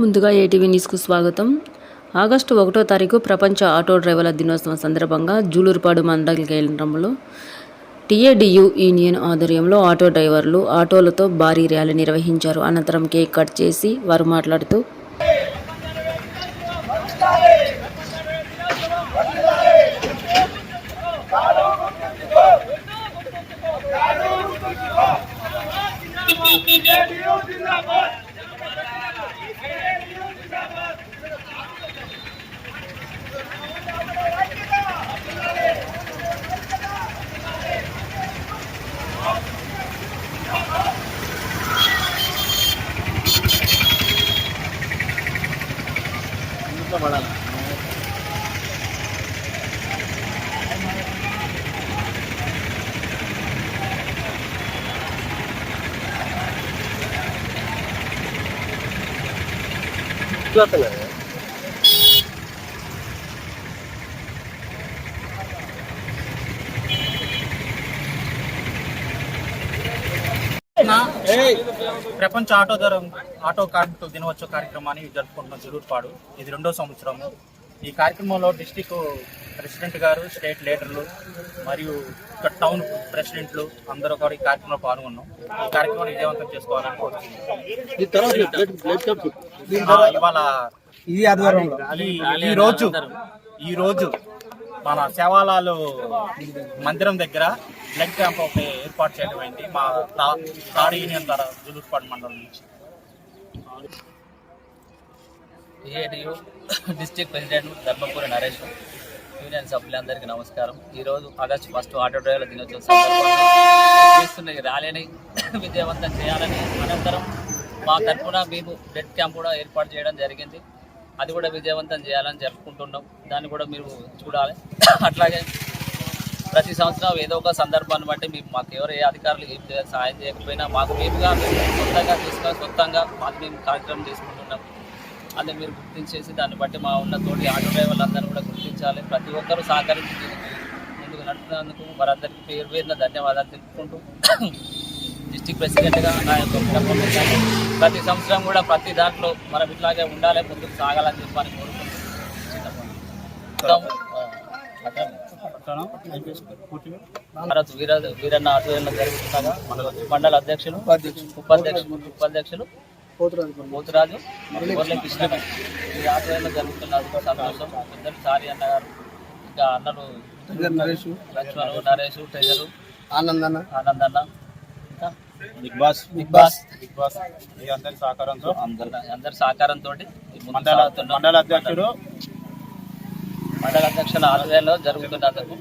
ముందుగా ఏటీవీ న్యూస్కు స్వాగతం. ఆగస్టు ఒకటో తారీఖు ప్రపంచ ఆటో డ్రైవర్ల దినోత్సవం సందర్భంగా జూలూరుపాడు మండల కేంద్రంలో టీఏడియు యూనియన్ ఆధ్వర్యంలో ఆటో డ్రైవర్లు ఆటోలతో భారీ ర్యాలీ నిర్వహించారు. అనంతరం కేక్ కట్ చేసి వారు మాట్లాడుతూ ప్రపంచ ఆటో ధర ఆటో కార్మికుల దినోత్సవ కార్యక్రమాన్ని జరుపుకుంటున్న జులూరుపాడు. ఇది రెండో సంవత్సరం. ఈ కార్యక్రమంలో డిస్టిక్ ప్రెసిడెంట్ గారు స్టేట్ లీడర్లు మరియు ఇక్కడ టౌన్ ప్రెసిడెంట్లు అందరూ కూడా ఈ కార్యక్రమంలో పాల్గొన్నాం. ఈ కార్యక్రమాన్ని విజయవంతం చేసుకోవాలని కోరుతున్నాం. ఇవాళ ఈ- ఈ రోజు. ఈ రోజు మన సేవాలాలు మందిరం దగ్గర బ్లడ్ క్యాంప్ ఒకటి ఏర్పాటు చేయడం అయింది. మా తా- తాడు యూనియన్ ద్వారా జులూరుపాడు మండలం నుంచి. District president Dharmapuri Naresh union సభ్యులందరికీ నమస్కారం. ఈరోజు ఆగస్టు ఫస్ట్ ఆటో డ్రైవర్ల దినోత్సవం చేస్తున్న ఈ ర్యాలీని విజయవంతం చేయాలని అనంతరం మా తరఫున మేము బ్లడ్ క్యాంప్ కూడా ఏర్పాటు చేయడం జరిగింది. అది కూడా విజయవంతం చేయాలని జరుపుకుంటున్నాం. దాన్ని కూడా మీరు చూడాలి. అట్లాగే ప్రతి సంవత్సరం ఏదో ఒక సందర్భాన్ని బట్టి మేము మాకు ఎవరు ఏ అధికారులు ఏం సహాయం చేయకపోయినా మాకు మేముగా సొంతంగా తీసుకొని సొంతంగా మాకు మేము కార్యక్రమం తీసుకుంటున్నాం అది మీరు గుర్తించేసి దాన్ని బట్టి మా ఉన్న తోటి ఆటో డ్రైవర్లు అందరూ కూడా గుర్తించాలి ప్రతి ఒక్కరూ సహకరించి ముందుకు నడుపుతున్నందుకు వారందరికీ పేరు పేరున ధన్యవాదాలు తెలుపుకుంటూ డిస్టిక్ ప్రెసిడెంట్గా నా యొక్క ప్రతి సంవత్సరం కూడా ప్రతి దాంట్లో మనం ఇట్లాగే ఉండాలి ముందుకు సాగాలని చెప్పని కోరుకుంటూ చిన్నప్పటి భారత్ వీర వీరన్న ఆధ్వర్యంలో జరుగుతుండగా మండల అధ్యక్షులు ఉపాధ్యక్షులు ఉపాధ్యక్షులు పోతురాజు కృష్ణ ఈ ఆధ్వర్యంలో జరుగుతున్న సంతోషం. ఇద్దరు సారి ఇంకా అన్నలు నరేష్ లక్ష్మణ్ నరేష్ ట్రెజరు ఆనందన్న. ఆనందన్న. ఇంకా? Bigg Boss. Bigg Boss. Bigg Boss. మీ అందరి సహకారంతో. అందరి అందరి సహకారంతో మండల మండల అధ్యక్షుడు. మండల అధ్యక్షుల ఆధ్వర్యంలో జరుగుతున్నందుకు